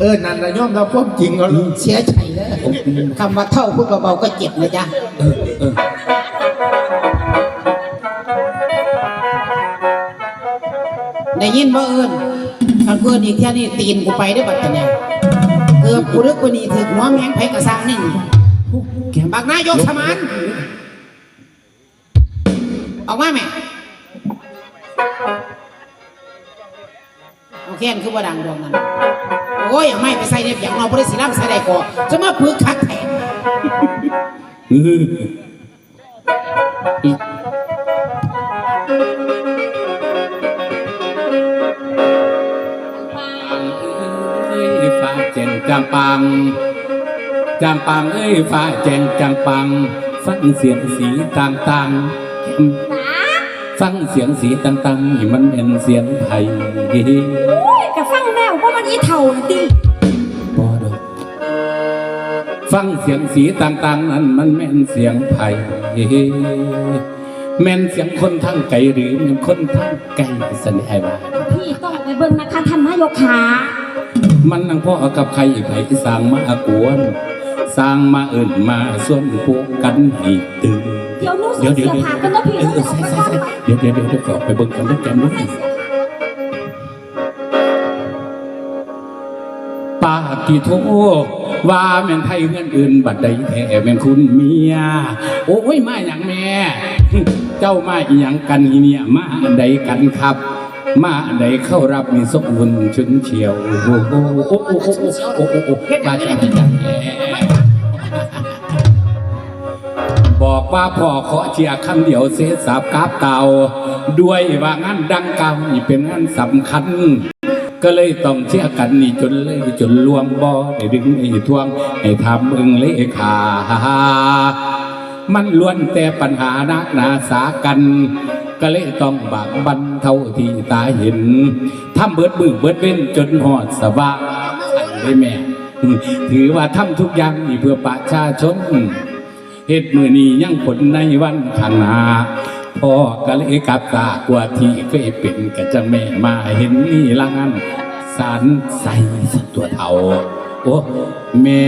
เออ นั่นระย่อมเราพวกจริงเอาเสียใจแล้วคำว่าเท่าพูดเบาๆก็เจ็บนะจ๊ะเออเออได้ยินบ่เอิญคันเกินอีกแค่นี้ตีนกูไปได้อบัดเนี่ยเกือบกูรึกกูนี่ถึกหัวแมงไผกระซังหนึ่งบักนายกสมานออกมาแม่ โอเคคือว่าดังดวงนั้นโอ้ยไม่ไปใส่เด็บอย่างเราบริสิลัมใส่ได้ก่อนจะมาพึกคักแทนฟ้าแจ่งจางปังจางปังเอ้ยฟ้าแจ่งจางปังฟังเสียงสีต่างๆ ฟังเสียงสีต่างๆนี่มันเป็นเสียงไทยก็ฟังแล้วว่ามันอีเท่าติบอดอกฟังเสียงสีต่างๆนั้นมันแม่นเสียงไผ่แม่นเสียงคนทั้งไกลหรือแม่นคนทั้งไกลสนิทไอ้บ้าพี่ต้องไปเบิ่งนะคะท่านนายกขามันนังพ่อกับใครอี๋ไผ่สร้างมากวน สร้างมาเอิ่นมาส่วนพวกกันให้ตื่นเดี๋ยวหนู้เดี๋ยวเสีเดี๋ยวยเดี๋ยวผ่ากันเนาะพี่เออเออใช่ใช่ใช่เดี๋ยวเดี๋ยวเดี๋ยวเดี๋ยวขอไปเบิ่งกันด้วยกันด้วยป้ากี่โทว่าแม่นไทยเงินอื่นบัดใดแท้แม่นคุณเมีย โอ้ยมาอย่างแม่ เจ้ามาอีหยังกันอีเนี่ยมาอันใดกันครับ มาอันใดเข้ารับมีสมบุญชุนเฉียวโอ้โหโอ้โหโอ้โหโอ้โหโอ้โหมาจากจังแหบ ว่าพ่อขอเชียร์คำเดียวเสียสาบกราบเก่าด้วยว่างานดังเก่านี่เป็นงานสำคัญ ก็เลยต้องเชื่อกันนี่จนเลยจนลวงบ่ได้ดึงไอ้ทวงให้ทำเอิงเลขามันล้วนแต่ปัญหานักหนาสากัน ก็เลยต้องบากบันเท่าที่ตาเห็นทำเบิดมือเบิดเว้นจนหอดสว่างได้แม่ ถือว่าทำทุกอย่างนี่เพื่อประชาชน เหตุมือนี้ยังผลในวันข้างหน้าพ่อก็เลยกลับตากว่าที่เคยเป็นก็จะแม่มาเห็นนี่ละงันสารใส่สัตัวเท่าโอ้แม่